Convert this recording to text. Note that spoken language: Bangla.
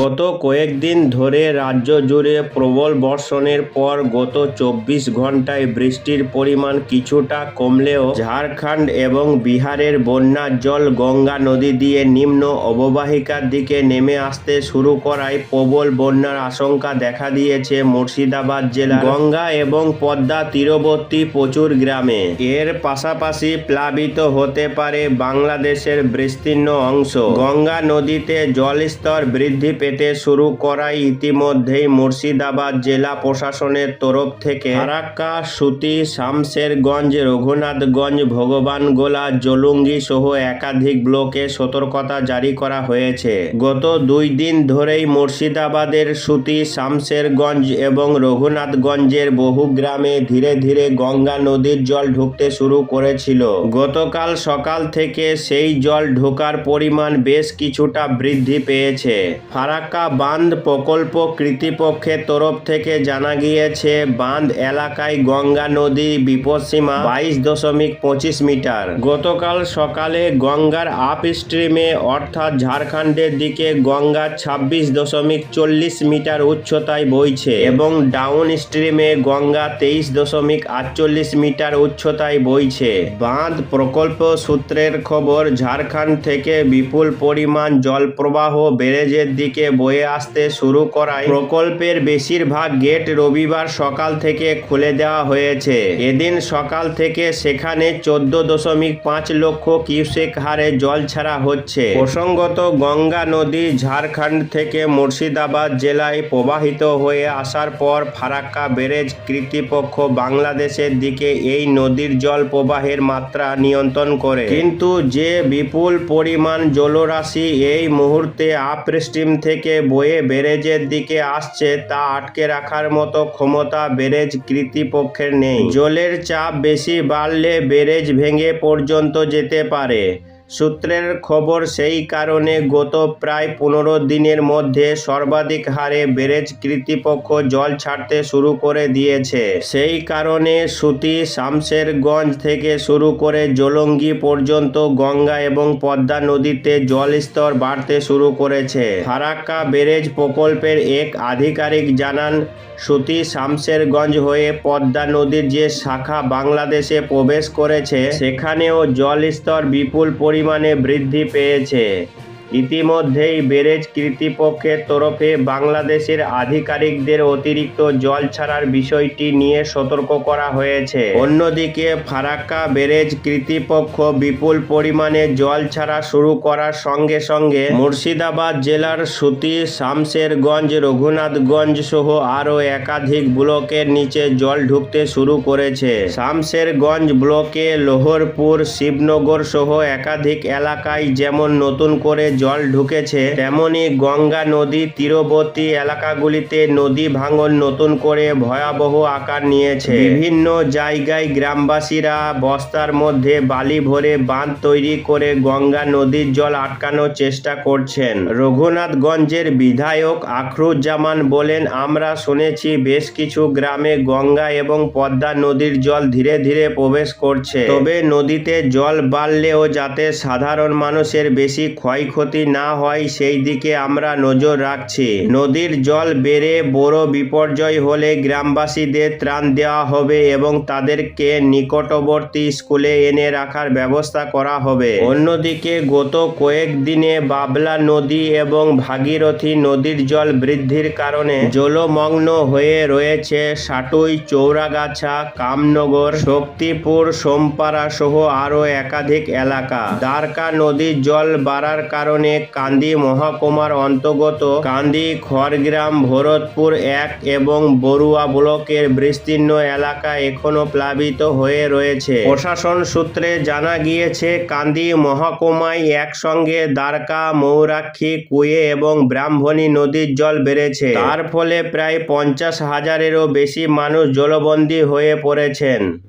গত কয়েকদিন ধরে রাজ্য জুড়ে প্রবল বর্ষণের পর গত চব্বিশ ঘন্টায় বৃষ্টির পরিমাণ কিছুটা কমলেও ঝাড়খণ্ড এবং বিহারের বন্যার জল গঙ্গা নদী দিয়ে নিম্ন অববাহিকার দিকে নেমে আসতে শুরু করায় প্রবল বন্যার আশঙ্কা দেখা দিয়েছে মুর্শিদাবাদ জেলা গঙ্গা এবং পদ্মা তীরবর্তী প্রচুর গ্রামে। এর পাশাপাশি প্লাবিত হতে পারে বাংলাদেশের বিস্তীর্ণ অংশ। গঙ্গা নদীতে জলস্তর বৃদ্ধি পেতে শুরু করায় ইতিমধ্যেই মুর্শিদাবাদ জেলা প্রশাসনের তরফ থেকে। ফারাক্কা সুতি, শামশেরগঞ্জ, রঘুনাথগঞ্জ, ভগবানগোলা, জলুঙ্গি সহ একাধিক ব্লকে সতর্কতা জারি করা হয়েছে। গত দুই দিন ধরেই মুর্শিদাবাদের সুতি, শামশেরগঞ্জ এবং রঘুনাথগঞ্জের বহু গ্রামে ধীরে ধীরে গঙ্গা নদীর জল ঢুকতে শুরু করেছিল। গতকাল সকাল থেকে সেই জল ঢোকার পরিমাণ বেশ কিছুটা বৃদ্ধি পেয়েছে। ফারাক্কা বাঁধ প্রকল্প কৃতিপক্ষের তরফ থেকে জানা গিয়েছে, বাঁধ এলাকায় গঙ্গা নদী বিপদসীমা বাইশ দশমিক পঁচিশ মিটার। গতকাল সকালে গঙ্গার আপ স্ট্রিমে অর্থাৎ ঝাড়খণ্ডের দিকে গঙ্গা ছাব্বিশ দশমিক চল্লিশ মিটার উচ্চতায় বইছে এবং ডাউন স্ট্রিমে গঙ্গা তেইশ দশমিক আটচল্লিশ মিটার উচ্চতায় বইছে। বাঁধ প্রকল্প সূত্রের খবর, ঝাড়খণ্ড থেকে বিপুল পরিমাণ জলপ্রবাহ ব্যারেজের দিকে বয়ে আসতে শুরু করায় প্রকল্পের বেশিরভাগ গেট রবিবার সকাল থেকে খুলে দেওয়া হয়েছে। এদিন সকাল থেকে সেখানে চোদ্দ দশমিক পাঁচ লক্ষ কিউসেক হারে জল ছাড়া হচ্ছে। প্রসঙ্গত, গঙ্গা নদী ঝাড়খণ্ড থেকে মুর্শিদাবাদ জেলায় প্রবাহিত হয়ে আসার পর ফারাক্কা ব্যারেজ কর্তৃপক্ষ বাংলাদেশের দিকে এই নদীর জল প্রবাহের মাত্রা নিয়ন্ত্রণ করে। কিন্তু যে বিপুল পরিমাণ জলরাশি এই মুহূর্তে আপস্ট্রিম থেকে বয়ে ব্যারেজের দিকে আসছে, তা আটকে রাখার মতো ক্ষমতা ব্যারেজ কর্তৃপক্ষের নেই। জলের চাপ বেশি বাড়লে ব্যারেজ ভেঙে পর্যন্ত যেতে পারে। সূত্রের খবর, সেই কারণে গত প্রায় পনেরো দিনের মধ্যে সর্বাধিক হারে ব্যারেজ কর্তৃপক্ষ জল ছাড়তে শুরু করে দিয়েছে। সেই কারণে সুতি শামশেরগঞ্জ থেকে শুরু করে জলঙ্গি পর্যন্ত গঙ্গা এবং পদ্মা নদীতে জলস্তর বাড়তে শুরু করেছে। ফারাক্কা ব্যারেজ প্রকল্পের এক আধিকারিক জানান, সুতি শামশেরগঞ্জ হয়ে পদ্মা নদীর যে শাখা বাংলাদেশে প্রবেশ করেছে, সেখানেও জলস্তর বিপুল পরিমাণে বৃদ্ধি পেয়েছে। ইতিমধ্যেই ব্যারেজ কর্তৃপক্ষের তরফে বাংলাদেশের আধিকারিকদের অতিরিক্ত জল ছাড়ার বিষয়টি নিয়ে সতর্ক করা হয়েছে। অন্যদিকে ফারাক্কা ব্যারেজ কর্তৃপক্ষ বিপুল পরিমাণে জল ছাড়া শুরু করার সঙ্গে সঙ্গে মুর্শিদাবাদ জেলার সুতি, শামশেরগঞ্জ, রঘুনাথগঞ্জ সহ আরও একাধিক ব্লকের নিচে জল ঢুকতে শুরু করেছে। শামশেরগঞ্জ ব্লকে লোহরপুর, শিবনগর সহ একাধিক এলাকায় যেমন নতুন করে জল ঢুকেছে, তেমনি গঙ্গা নদী তীরবর্তী এলাকাগুলিতে নদী ভাঙন নতুন করে ভয়াবহ আকার নিয়েছে। বিভিন্ন জায়গায় গ্রামবাসীরা বস্তার মধ্যে বালি ভরে বাঁধ তৈরি করে গঙ্গা নদীর জল আটকানোর চেষ্টা করছেন। রঘুনাথগঞ্জের বিধায়ক আখরুজ্জামান বলেন, আমরা শুনেছি বেশ কিছু গ্রামে গঙ্গা এবং পদ্মা নদীর জল ধীরে ধীরে প্রবেশ করছে। তবে নদীতে জল বাড়লেও যাতে সাধারণ মানুষের বেশি ক্ষয়ক্ষতি না হয় সেই দিকে আমরা নজর রাখছি। নদীর জল বেড়ে বড় বিপর্যয় হলে গ্রামবাসীদের ত্রাণ দেওয়া হবে এবং তাদেরকে নিকটবর্তী স্কুলে এনে রাখার ব্যবস্থা করা হবে। অন্যদিকে গত কয়েকদিনে বাবলা নদী এবং ভাগীরথী নদীর জল বৃদ্ধির কারণে জলমগ্ন হয়ে রয়েছে সাটুই, চৌরাগাছা, কামনগর, শক্তিপুর সোমপাড়া সহ আরও একাধিক এলাকা। দ্বারকা নদীর জল বাড়ার কারণে কান্দি মহকুমার অন্তর্গত কান্দি, খড়গ্রাম, ভরতপুর এক এবং বড়ুয়া ব্লকের বিস্তীর্ণ এলাকা এখনও প্লাবিত হয়ে রয়েছে। প্রশাসন সূত্রে জানা গিয়েছে, কান্দি মহকুমায় একসঙ্গে দ্বারকা, মৌরাক্ষী, কুয়ে এবং ব্রাহ্মণী নদীর জল বেড়েছে। তার ফলে প্রায় পঞ্চাশ হাজারেরও বেশি মানুষ জলবন্দী হয়ে পড়েছেন।